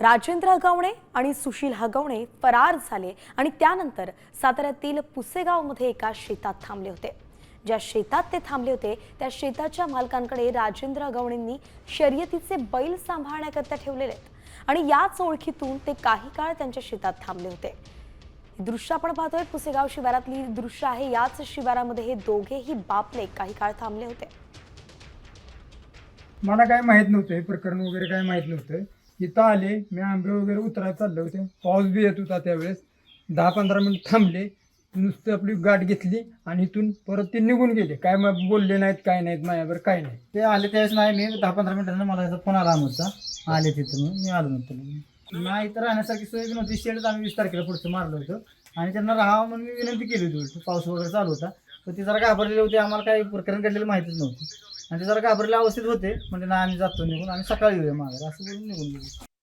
राजेंद्र हगवणे आणि सुशील हगवणे फरार झाले आणि त्यानंतर साताऱ्यातील पुसेगावमध्ये एका शेतात थांबले होते. ज्या शेतात ते थांबले होते त्या शेताच्या मालकांकडे राजेंद्र हगवणेंनी शर्यतीचे बैल सांभाळण्याकरता ठेवलेले आहेत आणि याच ओळखीतून ते काही काळ त्यांच्या शेतात थांबले होते. दृश्य आपण पाहतोय. पुसेगाव शिवारातली दृश्य आहे. याच शिवारामध्ये हे दोघेही बापले काही काळ थांबले होते. मला काय माहीत नव्हतं. हे प्रकरण वगैरे काय माहीत नव्हतं. इथं आले मी आंबे वगैरे उतरायला चालले होते. पाऊस बी येत होता त्यावेळेस. दहा पंधरा मिनिट थांबले नुसतं आपली गाठ घेतली आणि इथून परत ते निघून गेले. काय मग बोलले नाहीत काय नाहीत माझ्यावर काय नाही. ते आले त्यावेळेस नाही मी दहा पंधरा मिनिटांना मला याचा फोन आला आमचा. आले तिथं मग मी आलो नंतर नाही तर राहण्यासारखी सोय नव्हती. शेडच आम्ही वीस तारखेला पुढचं मारलं होतं. आणि त्यांना राहावं म्हणून मी विनंती केली होती. पाऊस वगैरे चालू होता. तर ते जरा घाबरलेले होते. आम्हाला काही प्रकरण घडलेलं माहितीच नव्हतं. आणि ते जरा घाबरल्या अवस्थेत होते. म्हणजे ना आम्ही जातो निघून. आम्ही सकाळी येऊया माघारी. असं बोलून निघून